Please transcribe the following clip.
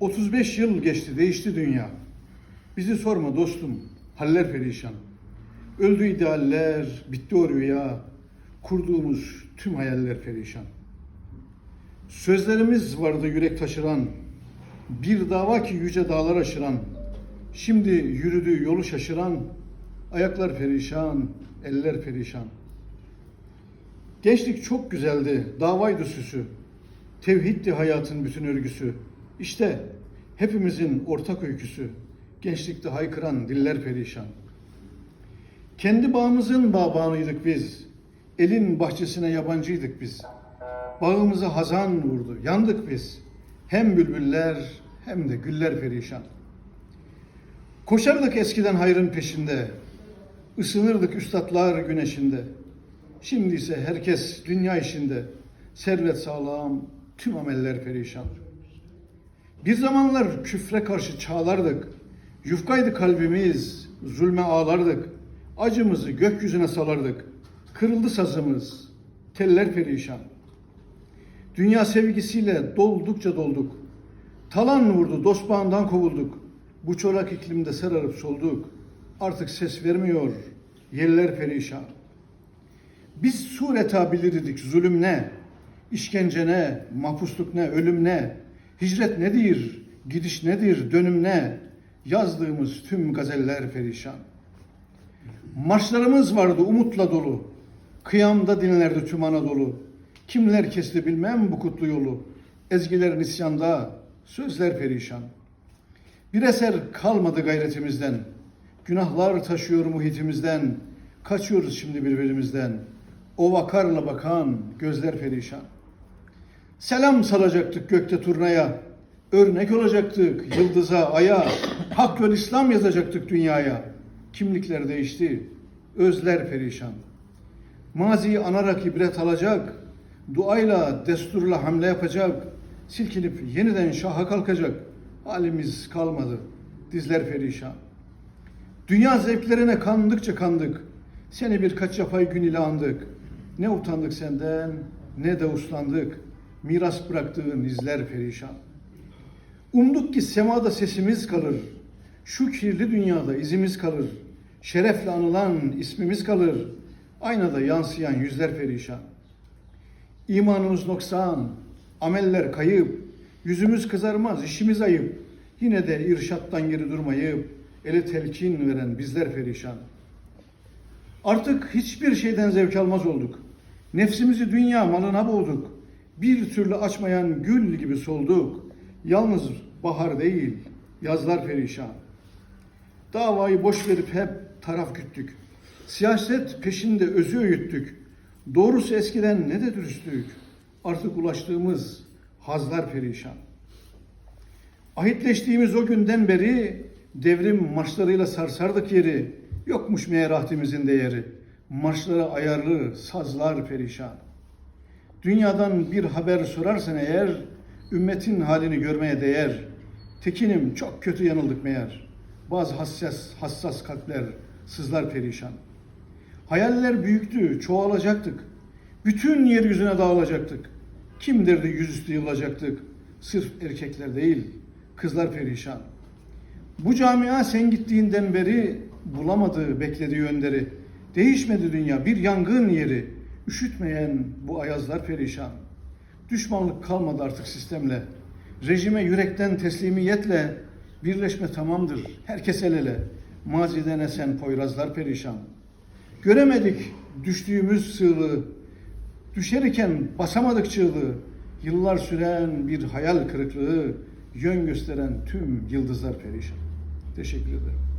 35 yıl geçti, değişti dünya. Bizi sorma dostum, haller perişan. Öldü idealler, bitti o rüya. Kurduğumuz tüm hayaller perişan. Sözlerimiz vardı yürek taşıran. Bir dava ki yüce dağlar aşıran. Şimdi yürüdüğü yolu şaşıran. Ayaklar perişan, eller perişan. Gençlik çok güzeldi, davaydı süsü. Tevhiddi hayatın bütün örgüsü. İşte hepimizin ortak öyküsü. Gençlikte haykıran diller perişan. Kendi bağımızın bağbanıydık biz. Elin bahçesine yabancıydık biz. Bağımıza hazan vurdu, yandık biz. Hem bülbüller hem de güller perişan. Koşardık eskiden hayrın peşinde. Isınırdık üstadlar güneşinde. Şimdi ise herkes dünya işinde. Servet sağlam, tüm ameller perişan. Bir zamanlar küfre karşı çağlardık. Yufkaydı kalbimiz, zulme ağlardık. Acımızı gökyüzüne salardık. Kırıldı sazımız, teller perişan. Dünya sevgisiyle doldukça dolduk. Talan vurdu, dost bağından kovulduk. Bu çorak iklimde sararıp solduk. Artık ses vermiyor, yerler perişan. Biz sureta bilirdik zulüm ne, işkence ne, mahpusluk ne, ölüm ne, hicret nedir, gidiş nedir, dönüm ne, yazdığımız tüm gazeller perişan. Marşlarımız vardı umutla dolu, kıyamda dinlerdi tüm Anadolu. Kimler kesti bilmem bu kutlu yolu, ezgiler nisyanda, sözler perişan. Bir eser kalmadı gayretimizden, günahlar taşıyor muhitimizden, kaçıyoruz şimdi birbirimizden. O vakarla bakan gözler perişan. Selam salacaktık gökte turnaya, örnek olacaktık yıldıza, aya, hak yol İslam yazacaktık dünyaya. Kimlikler değişti, özler perişan. Maziyi anarak ibret alacak, duayla, desturla hamle yapacak, silkinip yeniden şaha kalkacak. Halimiz kalmadı, dizler perişan. Dünya zevklerine kandıkça kandık, seni birkaç yapay gün ile andık. Ne utandık senden, ne de uslandık, miras bıraktığın izler perişan. Umduk ki semada sesimiz kalır, şu kirli dünyada izimiz kalır, şerefle anılan ismimiz kalır, aynada yansıyan yüzler perişan. İmanımız noksan, ameller kayıp, yüzümüz kızarmaz, işimiz ayıp. Yine de irşattan geri durmayıp, ele telkin veren bizler perişan. Artık hiçbir şeyden zevk almaz olduk. Nefsimizi dünya malına boğduk. Bir türlü açmayan gül gibi solduk. Yalnız bahar değil, yazlar perişan. Davayı boş verip hep taraf güttük. Siyaset peşinde özü öğüttük. Doğrusu eskiden ne de dürüstlük. Artık ulaştığımız hazlar perişan. Ahitleştiğimiz o günden beri devrim marşlarıyla sarsardık yeri. Yokmuş meğer ahdimizin değeri. Marşlara ayarlı sazlar perişan. Dünyadan bir haber sorarsan eğer, ümmetin halini görmeye değer. Tekinim çok kötü yanıldık meğer. Bazı hassas, hassas kalpler sızlar perişan. Hayaller büyüktü, çoğalacaktık. Bütün yeryüzüne dağılacaktık. Kim derdi yüzüstü yılacaktık. Sırf erkekler değil, kızlar perişan. Bu camia sen gittiğinden beri bulamadı beklediği önderi. Değişmedi dünya bir yangın yeri. Üşütmeyen bu ayazlar perişan. Düşmanlık kalmadı artık sistemle. Rejime yürekten teslimiyetle birleşme tamamdır. Herkes el ele. Maziden esen poyrazlar perişan. Göremedik düştüğümüz sığlığı. Düşerken basamadık çığlığı. Yıllar süren bir hayal kırıklığı, yön gösteren tüm yıldızlar perişan. Teşekkür ederim.